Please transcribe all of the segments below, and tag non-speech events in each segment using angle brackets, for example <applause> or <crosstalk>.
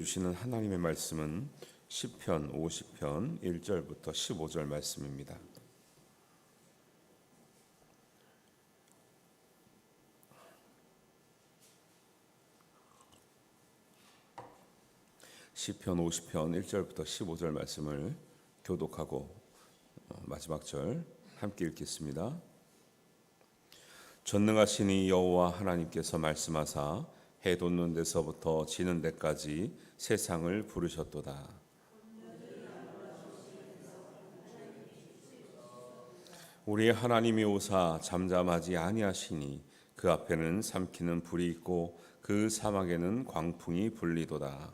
주시는 하나님의 말씀은 시편 50편 1절부터 15절 말씀입니다. 시편 50편 1절부터 15절 말씀을 교독하고 어, 마지막 절 함께 읽겠습니다. 전능하신 이 여호와 하나님께서 말씀하사 해 돋는 데서부터 지는 데까지 세상을 부르셨도다. 우리 하나님이 오사 잠잠하지 아니하시니 그 앞에는 삼키는 불이 있고 그 사막에는 광풍이 불리도다.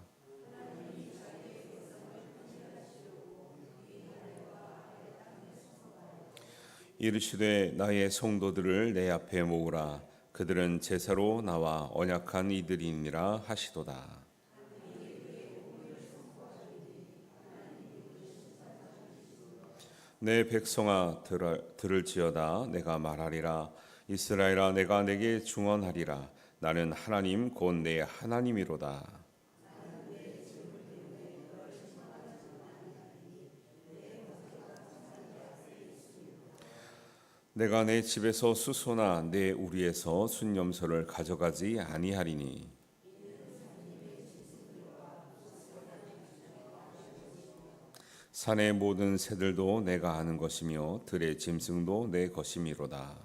이르시되 나의 성도들을 내 앞에 모으라 그들은 제사로 나와 언약한 이들이니라 하시도다. 내 백성아 들을, 들을지어다 내가 말하리라 이스라엘아 내가 내게 중언하리라 나는 하나님 곧 내 하나님이로다. 내가 내 집에서 수소나 내 우리에서 순염소를 가져가지 아니하리니 산의 모든 새들도 내가 아는 것이며 들의 짐승도 내 것이미로다.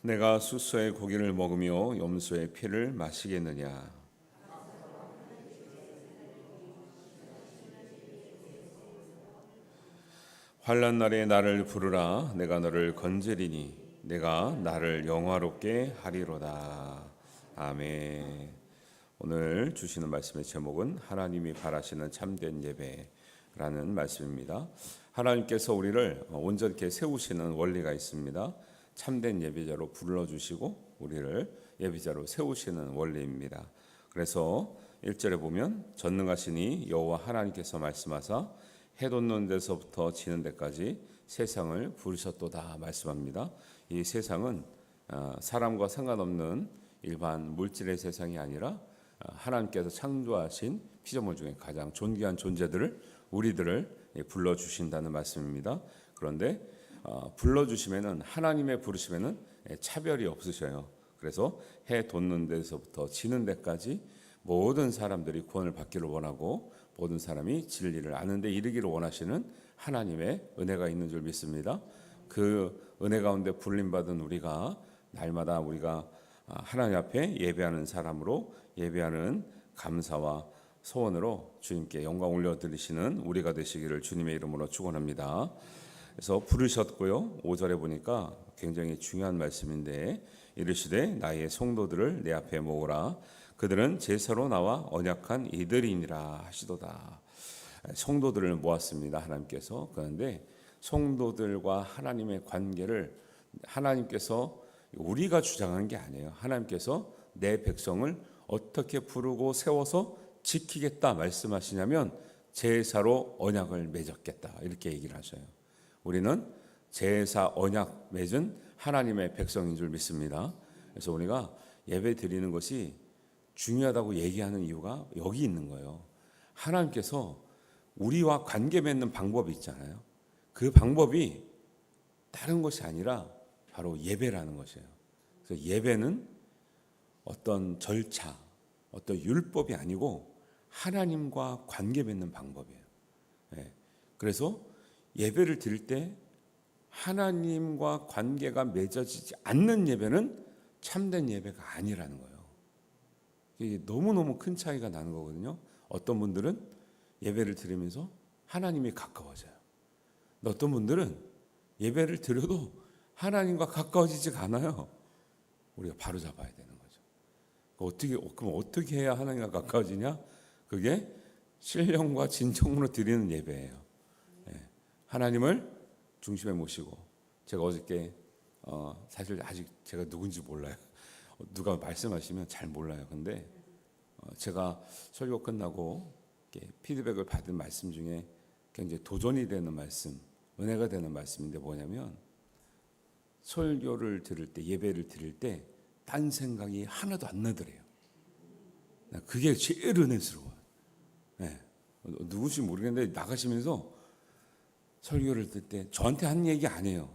내가 수소의 고기를 먹으며 염소의 피를 마시겠느냐? 환란 날에 나를 부르라. 내가 너를 건지리니 내가 나를 영화롭게 하리로다. 아멘. 오늘 주시는 말씀의 제목은 하나님이 바라시는 참된 예배라는 말씀입니다. 하나님께서 우리를 온전케 세우시는 원리가 있습니다. 참된 예배자로 불러 주시고 우리를 예배자로 세우시는 원리입니다. 그래서 1절에 보면 전능하시니 여호와 하나님께서 말씀하사 해 돋는 데서부터 지는 데까지 세상을 부르셨도다 말씀합니다. 이 세상은 어, 사람과 상관없는 일반 물질의 세상이 아니라 어, 하나님께서 창조하신 피조물 중에 가장 존귀한 존재들을 우리들을 예, 불러 주신다는 말씀입니다. 그런데 어, 불러 주시면은 하나님의 예, 차별이 없으셔요. 그래서 해 돋는 데서부터 지는 데까지 모든 사람들이 구원을 받기를 원하고 모든 사람이 진리를 아는 데 이르기를 원하시는 하나님의 은혜가 있는 줄 믿습니다. 그 은혜 가운데 불림 받은 우리가 날마다 우리가 하나님 앞에 예배하는 사람으로 예배하는 감사와 소원으로 주님께 영광 올려 드리시는 우리가 되시기를 주님의 이름으로 축원합니다. 그래서 부르셨고요. 5절에 보니까 굉장히 중요한 말씀인데 이르시되 나의 성도들을 내 앞에 모으라 그들은 제사로 나와 언약한 이들이니라 하시도다. 성도들을 모았습니다. 하나님께서 그런데 성도들과 하나님의 관계를 하나님께서 우리가 주장하는 게 아니에요. 하나님께서 내 백성을 어떻게 부르고 세워서 지키겠다 말씀하시냐면 제사로 언약을 맺었겠다 이렇게 얘기를 하셔요. 우리는 제사 언약 맺은 하나님의 백성인 줄 믿습니다. 그래서 우리가 예배 드리는 것이 중요하다고 얘기하는 이유가 여기 있는 거예요. 하나님께서 우리와 관계 맺는 방법이 있잖아요. 그 방법이 다른 것이 아니라 바로 예배라는 것이에요. 그래서 예배는 어떤 절차, 어떤 율법이 아니고 하나님과 관계 맺는 방법이에요. 예. 그래서 예배를 드릴 때 하나님과 관계가 맺어지지 않는 예배는 참된 예배가 아니라는 거예요. 이게 너무너무 큰 차이가 나는 거거든요. 어떤 분들은 예배를 드리면서 하나님이 가까워져요. 어떤 분들은 예배를 드려도 하나님과 가까워지지가 않아요. 우리가 바로 잡아야 되는 거죠. 어떻게 그럼 어떻게 해야 하나님과 가까워지냐? 그게 신령과 진정으로 드리는 예배예요. 예. 하나님을 중심에 모시고 제가 어저께 어, 사실 아직 제가 누군지 몰라요. 누가 말씀하시면 잘 몰라요. 근데 어, 제가 설교 끝나고 피드백을 받은 말씀 중에 굉장히 도전이 되는 말씀, 은혜가 되는 말씀인데 뭐냐면 설교를 들을 때 예배를 드릴 때 딴 생각이 하나도 안 나더래요. 그게 제일 은혜스러워요. 네. 누구시 모르겠는데 나가시면서 설교를 들 때 저한테 하는 얘기 아니에요.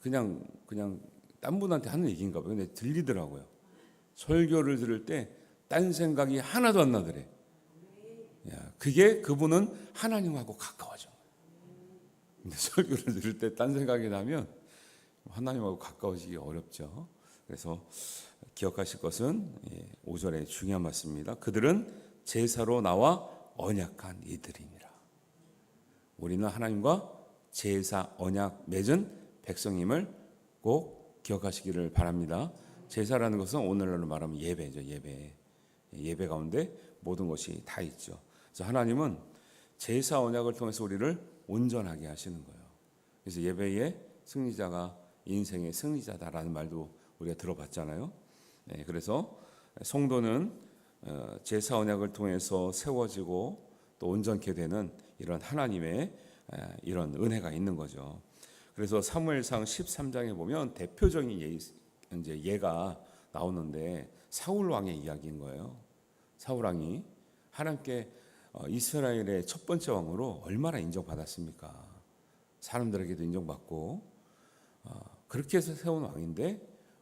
그냥 그냥 딴 분한테 하는 얘기인가 봐요. 근데 들리더라고요. 설교를 들을 때 딴 생각이 하나도 안 나더래. 야, 그게 그분은 하나님하고 가까워져. 근데 설교를 들을 때 딴 생각이 나면 하나님하고 가까워지기 어렵죠. 그래서 기억하실 것은 5절의 중요한 말씀입니다. 그들은 제사로 나와 언약한 이들이니라. 우리는 하나님과 제사 언약 맺은 백성임을 꼭 기억하시기를 바랍니다. 제사라는 것은 오늘날로 말하면 예배죠, 예배. 예배 가운데 모든 것이 다 있죠. 그래서 하나님은 제사 언약을 통해서 우리를 온전하게 하시는 거예요. 그래서 예배의 승리자가 인생의 승리자다라는 말도 우리가 들어봤잖아요. 네, 그래서 성도는 어, 제사 언약을 통해서 세워지고 또 온전케 되는 이런 하나님의 이런 은혜가 있는 거죠. 그래서 사무엘상 13장에 보면 대표적인 예, 이제 예가 나오는데 사울 왕의 이야기인 거예요. 사울 왕이 하나님께 어, 이스라엘의 첫 번째 왕으로 얼마나 인정받았습니까? 사람들에게도 인정받고 어, 그렇게 해서 세운 왕인데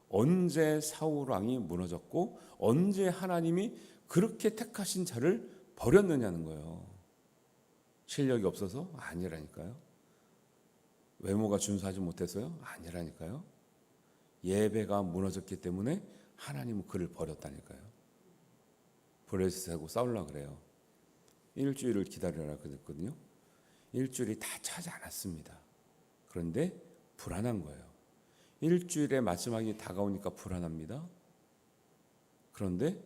언제 사울 왕이 무너졌고 언제 하나님이 그렇게 택하신 자를 버렸느냐는 거예요. 실력이 없어서 아니라니까요. 외모가 준수하지 못해서요 아니라니까요. 예배가 무너졌기 때문에 하나님은 그를 버렸다니까요. 브레스하고 싸우려 그래요. 일주일을 기다려라 그랬거든요. 일주일이 다 차지 않았습니다. 그런데 불안한 거예요. 일주일의 마지막이 다가오니까 불안합니다. 그런데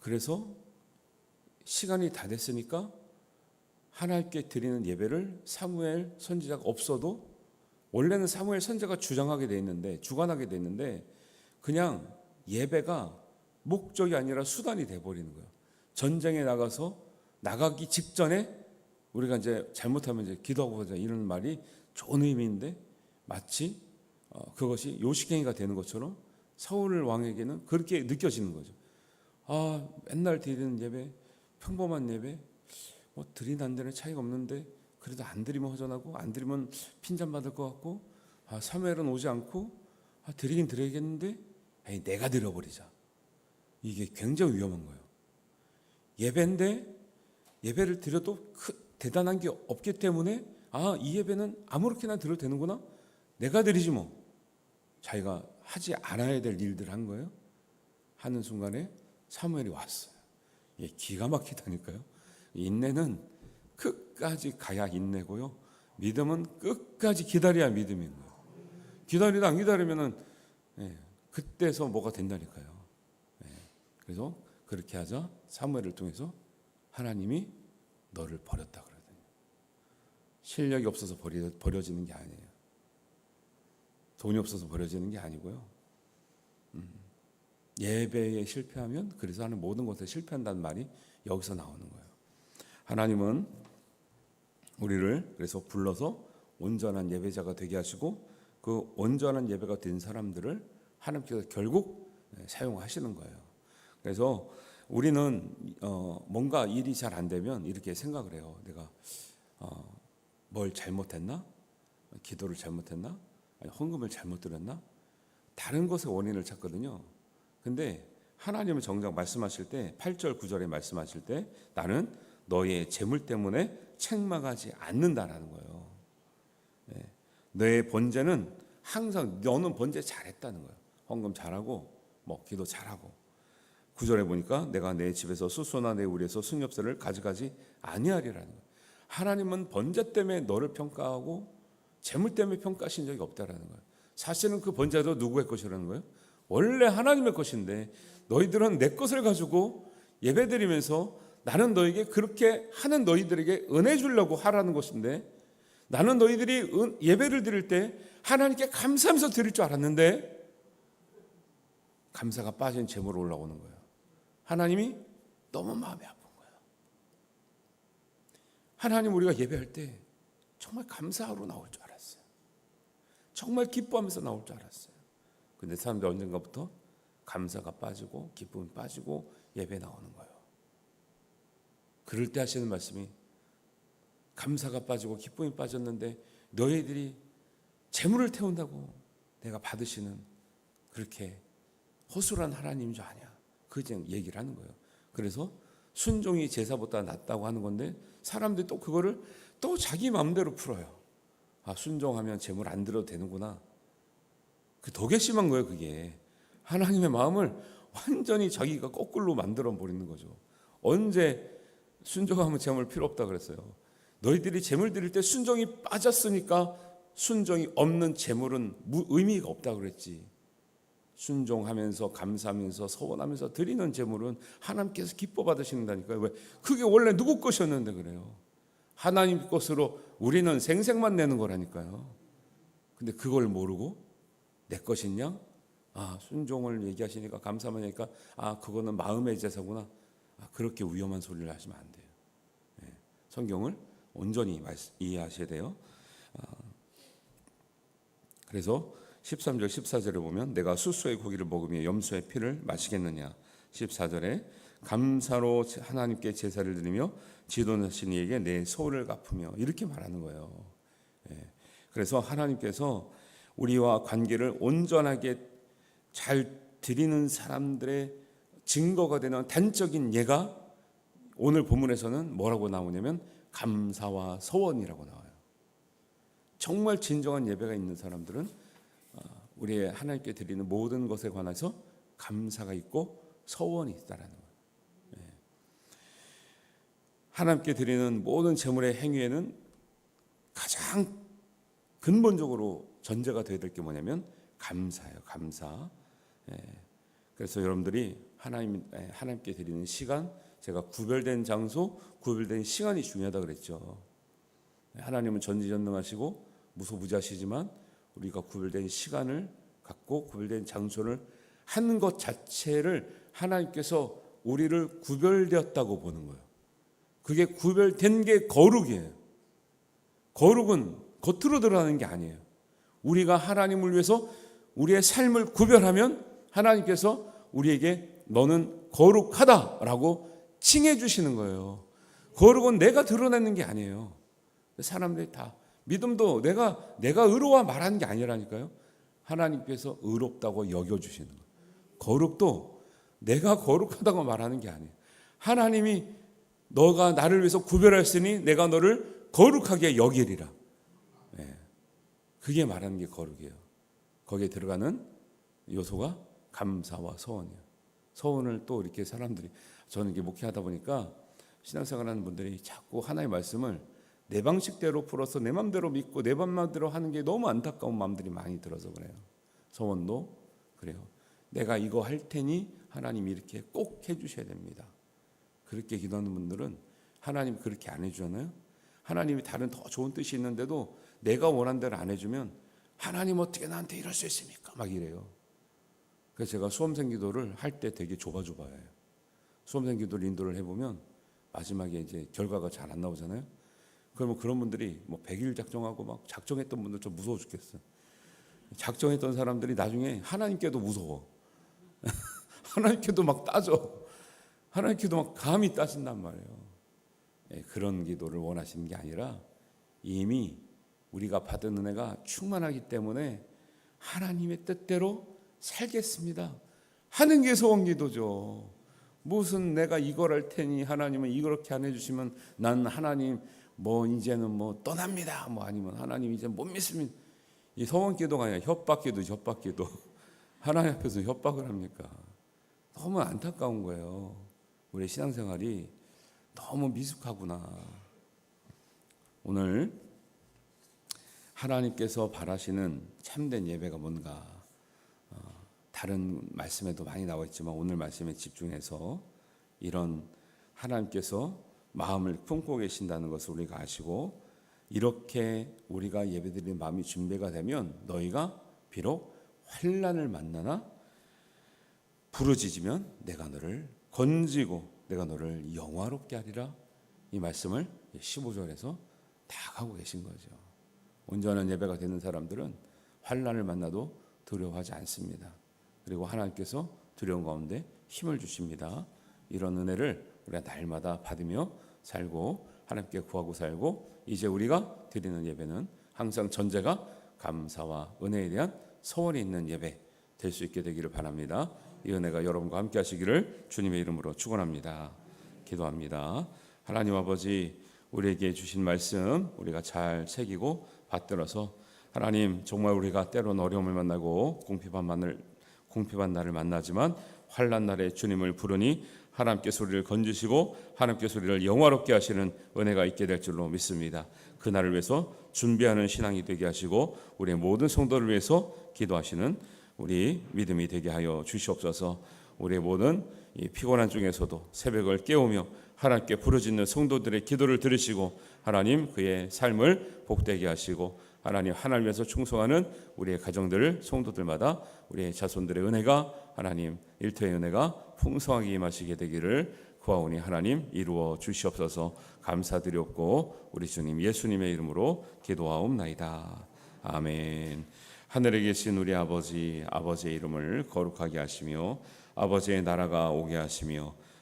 그래서 시간이 다 됐으니까 하나님께 드리는 예배를 사무엘 선지자가 없어도 원래는 사무엘 선지자가 주장하게 돼 있는데 주관하게 돼 있는데 그냥 예배가 목적이 아니라 수단이 돼 버리는 거예요. 전쟁에 나가서 나가기 직전에 우리가 이제 잘못하면 이제 기도하고 보자 이런 말이 좋은 의미인데 마치 어, 그것이 요식행위가 되는 것처럼 사울 왕에게는 그렇게 느껴지는 거죠. 아 맨날 드리는 예배 평범한 예배 뭐 드린 안 되는 차이가 없는데 그래도 안 드리면 허전하고 안 드리면 핀잔 받을 것 같고 아 사무엘은 오지 않고 아 드리긴 드려야겠는데 에이 내가 드려버리자 이게 굉장히 위험한 거예요. 예배인데 예배를 드려도 크, 대단한 게 없기 때문에 아 이 예배는 아무렇게나 드려도 되는구나 내가 드리지 뭐 자기가 하지 않아야 될 일들 한 거예요. 하는 순간에 사무엘이 왔어요. 이게 기가 막히다니까요. 인내는 끝까지 가야 인내고요. 믿음은 끝까지 기다려야 믿음인 거예요. 기다리다 안 기다리면은 예, 그때서 뭐가 된다니까요. 예, 그래서 그렇게 하자 사무엘을 통해서 하나님이 너를 버렸다 그러더니 실력이 없어서 버려, 버려지는 게 아니에요. 돈이 없어서 버려지는 게 아니고요. 음, 예배에 실패하면 그래서 하는 모든 것에 실패한다는 말이 여기서 나오는 거예요. 하나님은 우리를 그래서 불러서 온전한 예배자가 되게 하시고 그 온전한 예배가 된 사람들을 하나님께서 결국 사용하시는 거예요. 그래서 우리는 어 뭔가 일이 잘 안 되면 이렇게 생각을 해요. 내가 어 뭘 잘못했나? 기도를 잘못했나? 아니, 헌금을 잘못 드렸나? 다른 것의 원인을 찾거든요. 근데 하나님은 정작 말씀하실 때 8절 9절에 말씀하실 때 나는 너의 재물 때문에 책망하지 않는다라는 거예요. 네. 너의 번제는 항상 너는 번제 잘했다는 거예요. 헌금 잘하고 뭐 기도 잘하고 구절에 보니까 내가 내 집에서 수소나 내 우리에서 승엽새를 가져가지 아니하리라는 거예요. 하나님은 번제 때문에 너를 평가하고 재물 때문에 평가하신 적이 없다라는 거예요. 사실은 그 번제도 누구의 것이라는 거예요? 원래 하나님의 것인데 너희들은 내 것을 가지고 예배드리면서 나는 너에게 그렇게 하는 너희들에게 은혜 주려고 하라는 것인데 나는 너희들이 예배를 드릴 때 하나님께 감사하면서 드릴 줄 알았는데 감사가 빠진 재물로 올라오는 거예요. 하나님이 너무 마음이 아픈 거예요. 하나님 우리가 예배할 때 정말 감사하러 나올 줄 알았어요. 정말 기뻐하면서 나올 줄 알았어요. 근데 사람들 언젠가부터 감사가 빠지고 기쁨이 빠지고 예배 나오는 거예요. 그럴 때 하시는 말씀이 감사가 빠지고 기쁨이 빠졌는데 너희들이 재물을 태운다고 내가 받으시는 그렇게 허술한 하나님인 줄 아냐. 그 얘기를 하는 거예요. 그래서 순종이 제사보다 낫다고 하는 건데 사람들이 또 그거를 또 자기 마음대로 풀어요. 아, 순종하면 재물 안 들어도 되는구나. 그더 괘씸한 거예요, 그게. 하나님의 마음을 완전히 자기가 거꾸로 만들어 버리는 거죠. 언제 순종하면 재물 필요 없다 그랬어요. 너희들이 재물 드릴 때 순종이 빠졌으니까 순종이 없는 재물은 의미가 없다 그랬지. 순종하면서 감사하면서 서원하면서 드리는 재물은 하나님께서 기뻐 받으신다니까요. 왜? 그게 원래 누구 것이었는데 그래요. 하나님 것으로 우리는 생색만 내는 거라니까요. 근데 그걸 모르고 내 것이냐? 아, 순종을 얘기하시니까 감사만 하니까 아, 그거는 마음의 제사구나. 아, 그렇게 위험한 소리를 하시면 안 돼요. 네, 성경을 온전히 이해하셔야 돼요. 아, 그래서 13절 14절에 보면 내가 수수의 고기를 먹으며 염소의 피를 마시겠느냐 14절에 감사로 하나님께 제사를 드리며 지도자신 이에게 내 소를 갚으며 이렇게 말하는 거예요. 예. 그래서 하나님께서 우리와 관계를 온전하게 잘 드리는 사람들의 증거가 되는 단적인 예가 오늘 본문에서는 뭐라고 나오냐면 감사와 서원이라고 나와요. 정말 진정한 예배가 있는 사람들은 어, 우리의 하나님께 드리는 모든 것에 관해서 감사가 있고 서원이 있다라는 거예요. 예. 하나님께 드리는 모든 제물의 행위에는 가장 근본적으로 전제가 되어야 될 게 뭐냐면 감사예요. 감사. 예. 그래서 여러분들이 하나님 예, 하나님께 드리는 시간, 제가 구별된 장소, 구별된 시간이 중요하다 그랬죠. 예, 하나님은 전지전능하시고 무소부자시지만 우리가 구별된 시간을 갖고 구별된 장소를 하는 것 자체를 하나님께서 우리를 구별되었다고 보는 거예요. 그게 구별된 게 거룩이에요. 거룩은 겉으로 드러나는 게 아니에요. 우리가 하나님을 위해서 우리의 삶을 구별하면 하나님께서 우리에게 너는 거룩하다라고 칭해 주시는 거예요. 거룩은 내가 드러내는 게 아니에요. 사람들이 다 믿음도 내가 내가 의로와 말하는 게 아니라니까요. 하나님께서 의롭다고 여겨 주시는 거예요. 거룩도 내가 거룩하다고 말하는 게 아니에요. 하나님이 너가 나를 위해서 구별했으니 내가 너를 거룩하게 여기리라. 네. 그게 말하는 게 거룩이에요. 거기에 들어가는 요소가 감사와 서원이에요. 서원을 또 이렇게 사람들이 저는 이게 목회하다 보니까 신앙생활하는 분들이 자꾸 하나의 말씀을 내 방식대로 풀어서 내 마음대로 믿고 내 마음대로 하는 게 너무 안타까운 마음들이 많이 들어서 그래요. 서원도 그래요. 내가 이거 할 테니 하나님 이렇게 꼭 해주셔야 됩니다. 그렇게 기도하는 분들은 하나님 그렇게 안 해주잖아요. 하나님이 다른 더 좋은 뜻이 있는데도 내가 원한 대로 안 해주면 하나님 어떻게 나한테 이럴 수 있습니까? 막 이래요. 그래서 제가 수험생 기도를 할 때 되게 좁아좁아요. 수험생 기도를 인도를 해보면 마지막에 이제 결과가 잘 안 나오잖아요. 그러면 그런 분들이 뭐 100일 작정하고 막 작정했던 분들 좀 무서워 죽겠어. 작정했던 사람들이 나중에 하나님께도 무서워. <laughs> 하나님께도 막 따져. 하나님께도 막 감히 따진단 말이에요. 예, 그런 기도를 원하시는 게 아니라 이미 우리가 받은 은혜가 충만하기 때문에 하나님의 뜻대로 살겠습니다. 하는 게 소원 기도죠. 무슨 내가 이걸 할 테니 하나님은 이렇게 안 해주시면 난 하나님 뭐 이제는 뭐 떠납니다. 뭐 아니면 하나님 이제 못 믿습니다. 이 소원 기도가 아니라 협박 기도, 협박 기도. <laughs> 하나님 앞에서 협박을 합니까? 너무 안타까운 거예요. 우리 신앙생활이 너무 미숙하구나. 오늘 하나님께서 바라시는 참된 예배가 뭔가 다른 말씀에도 많이 나와 있지만 오늘 말씀에 집중해서 이런 하나님께서 마음을 품고 계신다는 것을 우리가 아시고 이렇게 우리가 예배드리는 마음이 준비가 되면 너희가 비록 환란을 만나나 부르짖으면 내가 너를 건지고 내가 너를 영화롭게 하리라 이 말씀을 15절에서 다 하고 계신 거죠. 온전한 예배가 되는 사람들은 환란을 만나도 두려워하지 않습니다. 그리고 하나님께서 두려운 가운데 힘을 주십니다. 이런 은혜를 우리가 날마다 받으며 살고 하나님께 구하고 살고 이제 우리가 드리는 예배는 항상 전제가 감사와 은혜에 대한 소원이 있는 예배 될 수 있게 되기를 바랍니다. 이 은혜가 여러분과 함께 하시기를 주님의 이름으로 축원합니다. 기도합니다. 하나님 아버지 우리에게 주신 말씀 우리가 잘 새기고 받들어서 하나님 정말 우리가 때론 어려움을 만나고 공피반만을 공평한 날을 만나지만 환란 날에 주님을 부르니 하나님께서 우리를 건지시고 하나님께서 우리를 영화롭게 하시는 은혜가 있게 될 줄로 믿습니다. 그 날을 위해서 준비하는 신앙이 되게 하시고 우리의 모든 성도를 위해서 기도하시는 우리 믿음이 되게 하여 주시옵소서. 우리의 모든 이 피곤한 중에서도 새벽을 깨우며 하나님께 부르짖는 성도들의 기도를 들으시고 하나님 그의 삶을 복되게 하시고 하나님 하나님 위해서 충성하는 우리의 가정들 성도들마다 우리의 자손들의 은혜가 하나님 일터의 은혜가 풍성하게 임하시게 되기를 구하오니 하나님 이루어 주시옵소서 감사드렸고 우리 주님 예수님의 이름으로 기도하옵나이다. 아멘. 하늘에 계신 우리 아버지 아버지의 이름을 거룩하게 하시며 아버지의 나라가 오게 하시며